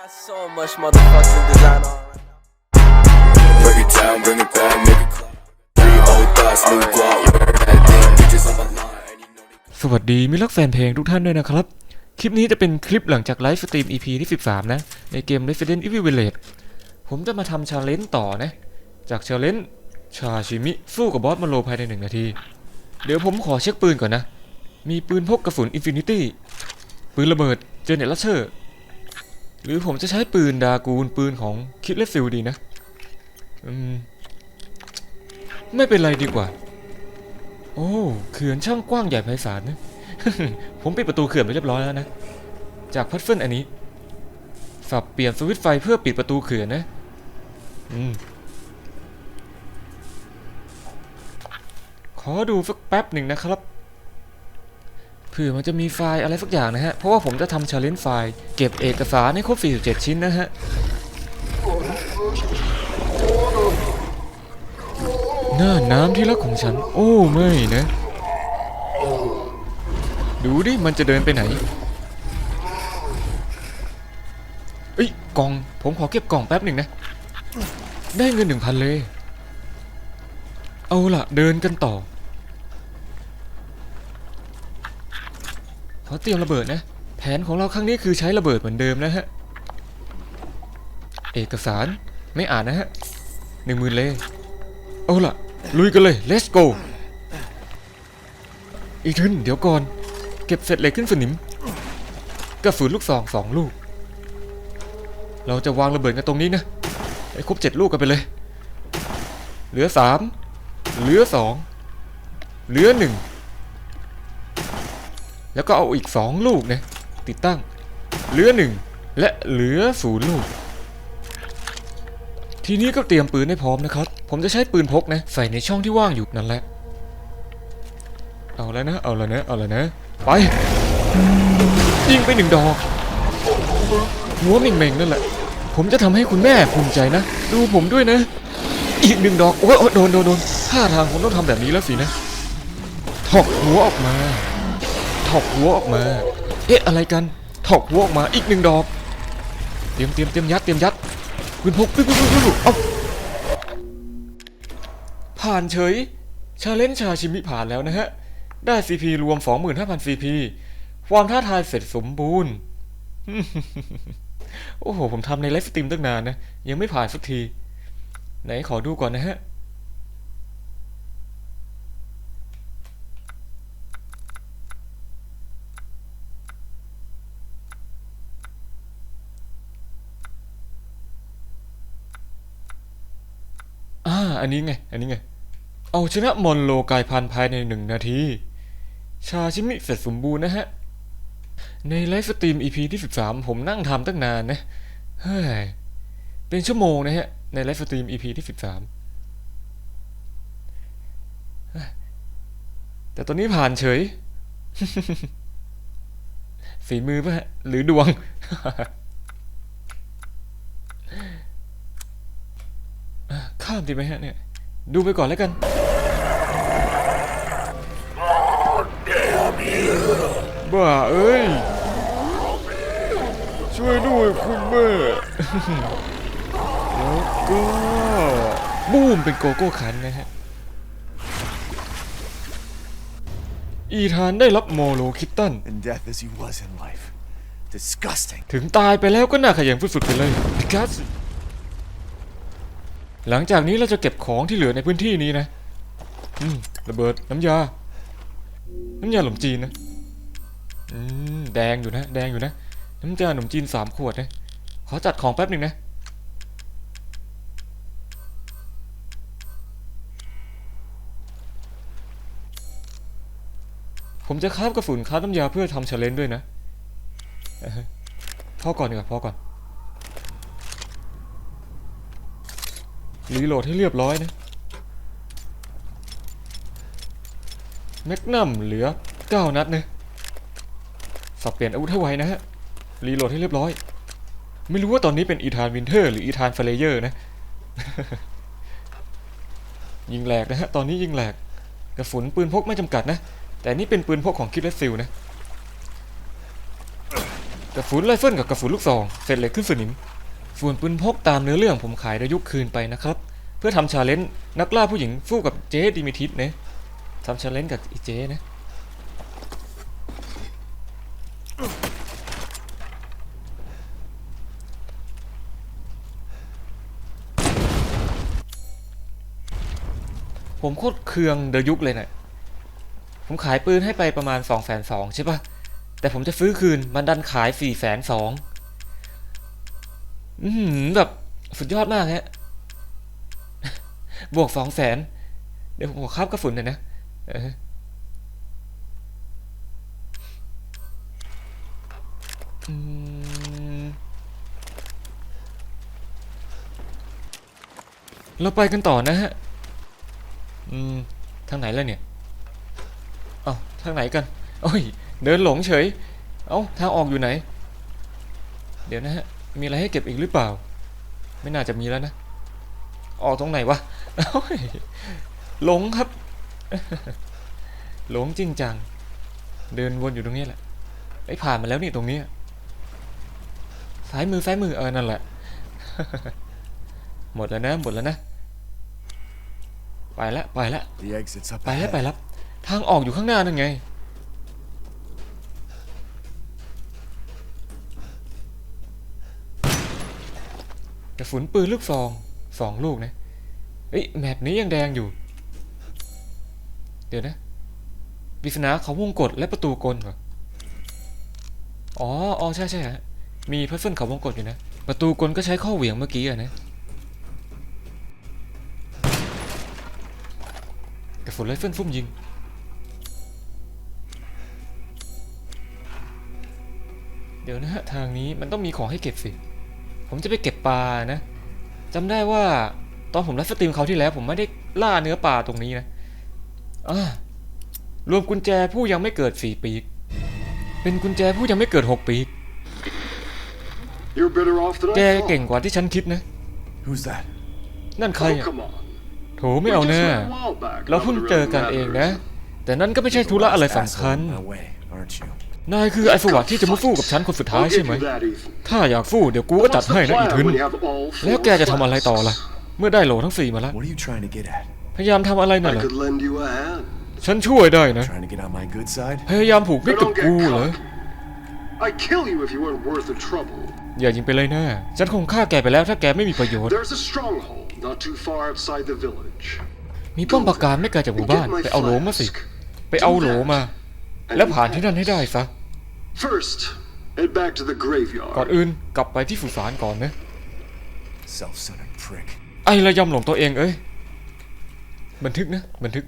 got so much motherfucking design on right now. Break it down, bring it back, make it clap. Three old thoughts, new guap, yeah, damn, bitches on my line, and you know they สวัสดีมิตรรักแฟนเพลงทุกท่านด้วยนะครับ คลิปนี้จะเป็นคลิปหลังจากไลฟ์สตรีม EP ที่ 13 นะ ในเกม Resident Evil Village ผมจะมาทำชาเลนจ์ต่อนะ จากชาเลนจ์ชาชิมิ สู้กับบอสมาโลภายใน 1 นาที เดี๋ยวผมขอเช็คปืนก่อนนะ มีปืนพกกระสุน Infinity ปืนระเบิดเจเนตลัชเชอร์ หรือผมจะใช้ปืนดากูลปืนของคิดเลฟิลดีนะอืมไม่เป็นไรดีกว่า โอ้เขื่อนช่างกว้างใหญ่ไพศาลนะผมปิดประตูเขื่อนไปเรียบร้อยแล้วนะ จากพัดเฟิลอันนี้ สับเปลี่ยนสวิตช์ไฟเพื่อปิดประตูเขื่อนนะอืมขอดูสักแป๊บหนึ่งนะครับ เผื่อมันจะมีไฟล์อะไรสักอย่างนะฮะ เพราะว่าผมจะทำชาเลนจ์ไฟล์เก็บเอกสารให้ครบ 47 ชิ้นนะฮะ หน้าน้ำที่รักของฉัน โอ้ไม่นะ ดูดิ มันจะเดินไปไหนเอ้ยกล่อง ผมขอเก็บกล่องแป๊บหนึ่งนะ ได้เงินหนึ่งพันเลย เอาล่ะ เดินกันต่อ ขอเตรียมระเบิดนะ แผนของเราครั้งนี้คือใช้ระเบิดเหมือนเดิมนะฮะ เอกสารไม่อ่านนะฮะหนึ่งหมื่นเลย เอาล่ะ ลุยกันเลย let's go อีทึนเดี๋ยวก่อน เก็บเสร็จเหล็กขึ้นสนิมกระสุนลูกซองสองลูก เราจะวางระเบิดกันตรงนี้นะไอ้ครบเจ็ดลูกกันไปเลย เหลือสามเหลือสองเหลือหนึ่ง แล้วก็เอาอีกสองลูกนะติดตั้ง เหลือหนึ่งและเหลือศูนย์ลูก ทีนี้ก็เตรียมปืนให้พร้อมนะครับ ผมจะใช้ปืนพกนะ ใส่ในช่องที่ว่างอยู่นั่นแหละ เอาแล้วนะ เอาแล้วนะ เอาแล้วนะ ไป ยิงไปหนึ่งดอก หัวเม่งๆนั่นแหละ ผมจะทำให้คุณแม่ภูมิใจนะ ดูผมด้วยนะ อีกหนึ่งดอก โอ้โอ้ยโดนโดนโดนท่าทางผมต้องทำแบบนี้แล้วสินะถอกหัวออกมา ถอกหัวออกมา เอ๊ะอะไรกันถอกหัวออกมาอีกหนึ่งดอก เตรียมเตรียมเตรียมยัดเตรียมยัดปืนพกปึ๊บปึ๊บปึ๊บเอาผ่านเฉยชาเลนจ์ชาชิมิผ่านแล้วนะฮะ ได้ CP รวม 25,000 CP ความท้าทายเสร็จสมบูรณ์ โอ้โห ผมทำในไลฟ์สตรีมตั้งนานนะ ยังไม่ผ่านสักที ไหนขอดูก่อนนะฮะ อันนี้ไง อันนี้ไง เอาชนะมอนโลกายพันภายในหนึ่งนาที ชาชิมิเสร็จสมบูรณ์นะฮะ ในไลฟ์สตรีม EP ที่ 13 ผมนั่งทำตั้งนานนะ เฮ้ย เป็นชั่วโมงนะฮะ ในไลฟ์สตรีม EP ที่ 13 แต่ตอนนี้ผ่านเฉย ฝีมือป่ะฮะหรือดวง ข้ามดีไหมฮะเนี่ย ดูไปก่อนแล้วกัน บ้าเอ้ย ช่วยด้วยคุณแม่ แล้วก็บูมเป็นโกโก้คันนะฮะ อีธานได้รับโมโลคิตตัน in death as he was in life. Disgusting. ถึงตายไปแล้วก็น่าขยันสุดๆไปเลยพิกัส หลังจากนี้เราจะเก็บของที่เหลือในพื้นที่นี้นะ อืมระเบิดน้ำยา น้ำยาขนมจีนนะ อืมแดงอยู่นะ แดงอยู่นะ น้ำยาขนมจีนสามขวดนะ ขอจัดของแป๊บหนึ่งนะผมจะคาบกระสุนคาบน้ำยาเพื่อทำเชลเลนด้วยนะ พอก่อนดีกว่าพอก่อน รีโหลดให้เรียบร้อยนะแมกนัมเหลือ 9 นัดนะสับเปลี่ยนอาวุธให้ไวนะฮะ รีโหลดให้เรียบร้อย ไม่รู้ว่าตอนนี้เป็นอีธานวินเทอร์หรืออีธานเฟลเยอร์นะ ยิงแหลกนะฮะ ตอนนี้ยิงแหลก กระสุนปืนพกไม่จำกัดนะ แต่นี่เป็นปืนพกของคิดเลสซิลนะ กระสุนไรเฟิลกับกระสุนลูกซองเสร็จเลยขึ้นสนิม ส่วนปืนพกตามเนื้อเรื่องผมขายระยุคคืนไปนะครับ เพื่อทำชาเลนจ์นักล่าผู้หญิงสู้กับเจ๊ดิมิทิสเนะทำชาเลนจ์กับอีเจ๊นะผมโคตรเคืองเดยุคเลยเนะ่ะผมขายปืนให้ไปประมาณ2องแสนสองใช่ปะแต่ผมจะซื้อคืนมันดันขาย4ี่แสนสอง อือหือแบบสุดยอดมากฮะ บวกสองแสน เดี๋ยวผมขอคับกระสุนหน่อยนะเอออืมเราไปกันต่อนะฮะ อืม ทางไหนแล้วเนี่ย เอ้า ทางไหนกัน โอ้ย เดินหลงเฉย เอ้า ทางออกอยู่ไหน เดี๋ยวนะฮะ มีอะไรให้เก็บอีกหรือเปล่า ไม่น่าจะมีแล้วนะ ออกตรงไหนวะโอ้ยหลงครับ หลงจริงจัง เดินวนอยู่ตรงนี้แหละไอ้ยผ่านมาแล้วนี่ตรงเนี้ยซ้ายมือซ้ายมือเออนั่นแหละ หมดแล้วนะหมดแล้วนะ ไปแล้วไปแล้ว The exit's up ไปแล้ว ahead. ไปแล้วทางออกอยู่ข้างหน้านั่นไง กระสุนปืนลูกซองสองลูกนะเอ้ยแมปนี้ยังแดงอยู่ เดี๋ยวนะปริศนาเขาวงกฏและประตูกลเหรออ๋ออ๋อใช่ใช่ฮะมีพัซเซิลเขาวงกฏอยู่นะ ประตูกลก็ใช้ข้อเหวี่ยงเมื่อกี้อะนะกระสุนไรเฟิลฟุ่มยิง เดี๋ยวนะฮะ ทางนี้มันต้องมีของให้เก็บสิ ผมจะไปเก็บปลานะจำได้ว่าตอนผมไลฟ์สตรีมเขาวที่แล้ว ผมไม่ได้ล่าเนื้อปลาตรงนี้นะอ่ารวมกุญแจผู้ยังไม่เกิดสี่ปีก เป็นกุญแจผู้ยังไม่เกิดหกปีก You're better off than I แก thought. เก่งกว่าที่ฉันคิดนะ Who's that? นั่นใคร Oh, อะ come on. โถไม่เอาแน่ We just met a while back. เราเพิ่งเจอกันเองนะ แต่นั่นก็ไม่ใช่ธุระอะไรสำคัญ Asshole in my way, aren't you? นายคือไอ้สวัสดิ์ที่จะมาสู้กับฉันคนสุดท้าย I'll ใช่ give ไหม you that, Ethan. ถ้าอยากสู้เดี๋ยวกูก็ But จัด what's ให้ the นะอี plan ทึน when you have all แล้ว four แกจะทำอะไรต่อล่ะ flats? เมื่อได้โหลทั้งสี่มาแล้ว What are you trying to get at? พยายามทำอะไรน่ะ I เหรอ could lend you a hand. ฉันช่วยได้นะ Trying to get on my good side? พยายามผูกมิต But รกับ don't get กูเหรอ cocky. I'd kill you if you weren't worth the trouble. อย่ายิงไปเลยนะ ฉันคงฆ่าแกไปแล้วถ้าแกไม่มีประโยชน์ There's a stronghold not too far outside the village. มีป้อมปราการไม่ไกลจากหมู่ And บ้าน get my ไปเอาโหลมาสิ flask. ไปเอาโหลมา And แล้วผ่านที่นั่นให้ได้ซะ First, head back to the ก่อน graveyard. อื่นกลับไปที่สุสานก่อนนะ Self-centered prick. ไอ้ระยำหลงตัวเองเอ้ย บันทึกนะ บันทึก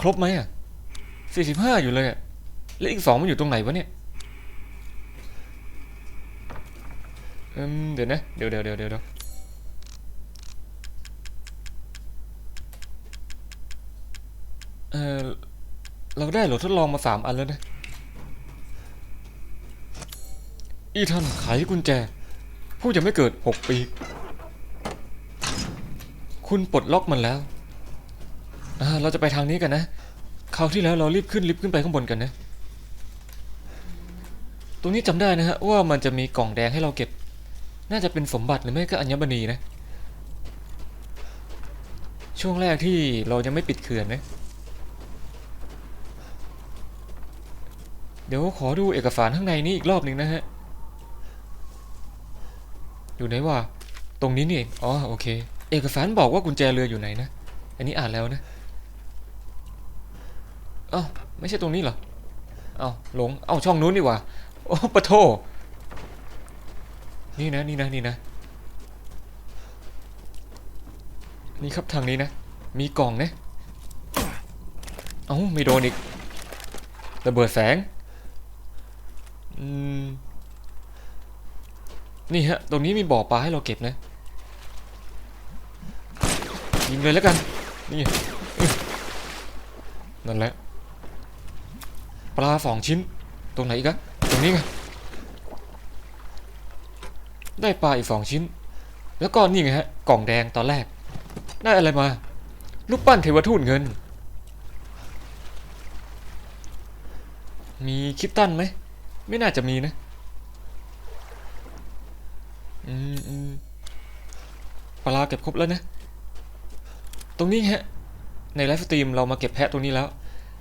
ครบไหมอะสี่สิบห้าอยู่เลยอะ แล้วอีกสองมันอยู่ตรงไหนวะเนี่ยอืมเดี๋ยวนะ เดี๋ยวเดี๋ยวเดี๋ยวเดี๋ยว เออเราได้โหลดทดลองมาสามอันแล้วนะ อีท่านไขกุญแจ ผู้ยังไม่เกิดหกปี คุณปลดล็อกมันแล้ว เราจะไปทางนี้กันนะ คราวที่แล้วเรารีบขึ้นลิฟต์ขึ้นไปข้างบนกันนะ ตรงนี้จำได้นะฮะว่ามันจะมีกล่องแดงให้เราเก็บ น่าจะเป็นสมบัติหรือไม่ก็อัญมณีนะ ช่วงแรกที่เรายังไม่ปิดเขื่อนนะ เดี๋ยวขอดูเอกสารข้างในนี้อีกรอบหนึ่งนะฮะ อยู่ไหนวะ ตรงนี้นี่เองอ๋อโอเค เอกสารบอกว่ากุญแจเรืออยู่ไหนนะ อันนี้อ่านแล้วนะเอ้าไม่ใช่ตรงนี้เหรอเอ้าหลงเอ้าช่องนู้นนี่หว่า โอ้ปะโทนี่นะนี่นะนี่นะ นี่ครับทางนี้นะ มีกล่องนะ เอ้าไม่โดนอีกระเบิดแสง นี่ฮะ ตรงนี้มีบ่อปลาให้เราเก็บนะ ยิงเลยแล้วกัน นี่ นั่นแหละ ปลาสองชิ้น ตรงไหนอีกอะตรงนี้ไง ได้ปลาอีกสองชิ้น แล้วก็นี่ไงฮะ กล่องแดงตอนแรก ได้อะไรมารูปปั้นเทวทูตเงิน มีคิปตันไหม ไม่น่าจะมีนะ อืมอืมปลาเก็บครบแล้วนะ ตรงนี้ฮะ ในไลฟ์สตรีมเรามาเก็บแพะตรงนี้แล้ว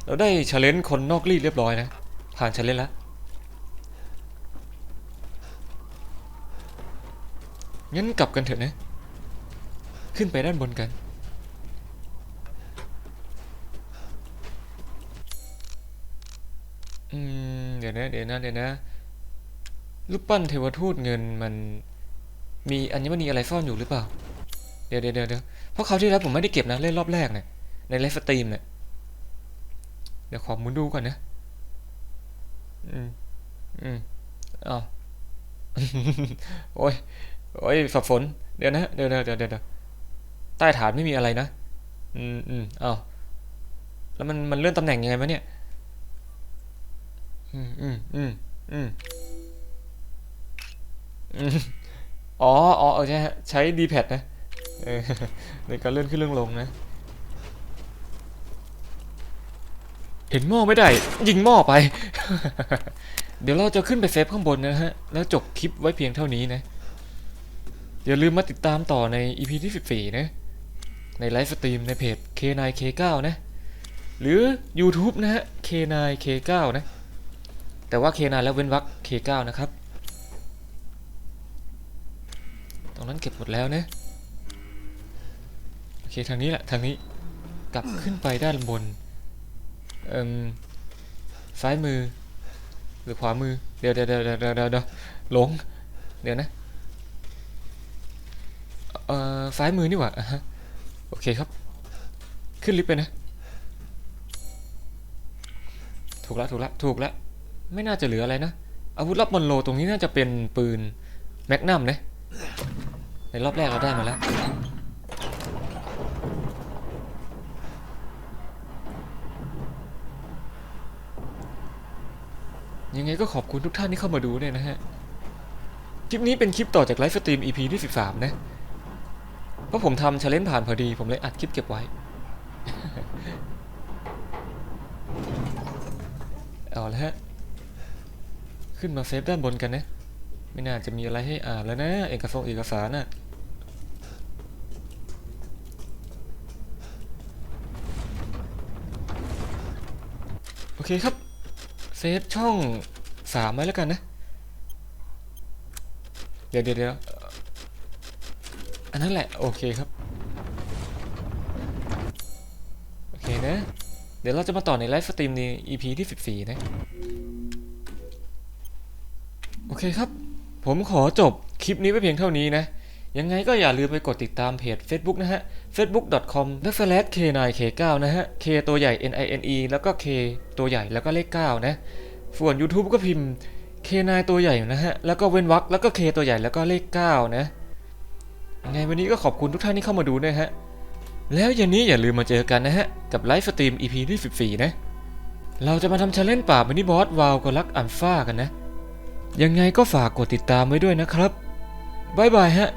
เราได้ชาเลนคนนอกรีดเรียบร้อยนะ ผ่านชาเลนแล้ว งั้นกลับกันเถอะนะ ขึ้นไปด้านบนกัน นะเดี๋ยวนะเดี๋ยวนะรูปปั้นเทวทูตเงินมันมีอัญมณีอะไรซ่อนอยู่หรือเปล่า เดี๋ยวเดี๋ยวเดี๋ยวเพราะคราที่แล้วผมไม่ได้เก็บนะเล่นรอบแรกเนี่ยในไลฟ์สตรีมเนี่ยเดี๋ยวขอมุนดูก่อนนะ อืม อืมอ้าวโอ้ยโอ้ยสับสนเดี๋ยวนะ เดี๋ยวเดี๋ยวเดี๋ยวเดี๋ยวใต้ฐานไม่มีอะไรนะ อืมอืมอ้าวแล้วมันมันเลื่อนตำแหน่งยังไงวะเนี่ย อืมอืมอืมอืมอ๋ออ๋อใช่ฮะใช้ดีแพดนะเออในการเลื่อนขึ้นเลื่อนลงนะ เห็นหม้อไม่ได้ ยิงหม้อไป เดี๋ยวเราจะขึ้นไปเซฟข้างบนนะฮะ แล้วจบคลิปไว้เพียงเท่านี้นะ อย่าลืมมาติดตามต่อใน EP ที่ 14 นะ ในไลฟ์สตรีมในเพจ K9K9 นะ หรือ YouTube นะฮะ K9K9 นะ แต่ว่า K9 แล้วเว้นวรรค K9 นะครับ ตรงนั้นเก็บหมดแล้วนะ โอเค ทางนี้แหละ ทางนี้ กลับขึ้นไปด้านบน เอ่มซ้ายมือ หรือขวามือ เดี๋ยวเดี๋ยวเดี๋ยวเดี๋ยวเดี๋ยวเดี๋ยวหลง เดี๋ยวนะ เอ่อ ซ้ายมือนี่หว่าฮะโอเคครับ ขึ้นลิฟต์ไปนะ ถูกละถูกละถูกละ ไม่น่าจะเหลืออะไรนะ อาวุธลับบนโลตรงนี้น่าจะเป็นปืนแมกนัมนะในรอบแรกเราได้มาแล้วยังไงก็ขอบคุณทุกท่านที่เข้ามาดูเนี่ยนะฮะ คลิปนี้เป็นคลิปต่อจากไลฟ์สตรีม EP ที่ 13 นะ เพราะผมทำชาเลนจ์ผ่านพอดี ผมเลยอัดคลิปเก็บไว้ เอาละฮะ ขึ้นมาเซฟด้านบนกันนะ ไม่น่าจะมีอะไรให้อ่านแล้วนะ เอกสารเอกสารน่ะโอเคครับ เซฟช่องสามไว้แล้วกันนะ เดี๋ยวเดี๋ยวอันนั้นแหละ โอเคครับ โอเคนะ เดี๋ยวเราจะมาต่อในไลฟ์สตรีมใน EP ที่ 14 นะ เคครับ ผมขอจบคลิปนี้ไว้เพียงเท่านี้นะ ยังไงก็อย่าลืมไปกดติดตามเพจ Facebook นะฮะ facebook.com k9k9 นะฮะ k ตัวใหญ่ n i n e แล้วก็ k ตัวใหญ่แล้วก็เลข 9 นะ ส่วน YouTube ก็พิมพ์ k9 ตัวใหญ่นะฮะ แล้วก็เว้นวรรคแล้วก็ k ตัวใหญ่แล้วก็เลข 9 นะยังไงวันนี้ก็ขอบคุณทุกท่านที่เข้ามาดูนะฮะ แล้วเย็นนี้อย่าลืมมาเจอกันนะฮะ กับไลฟ์สตรีม EP ที่ 14 นะ เราจะมาทำชาเลนจ์ป่าบมินิบอสวาวกับลักอัลฟากันนะ ยังไงก็ฝากกดติดตามไว้ด้วยนะครับ บ๊ายบายฮะ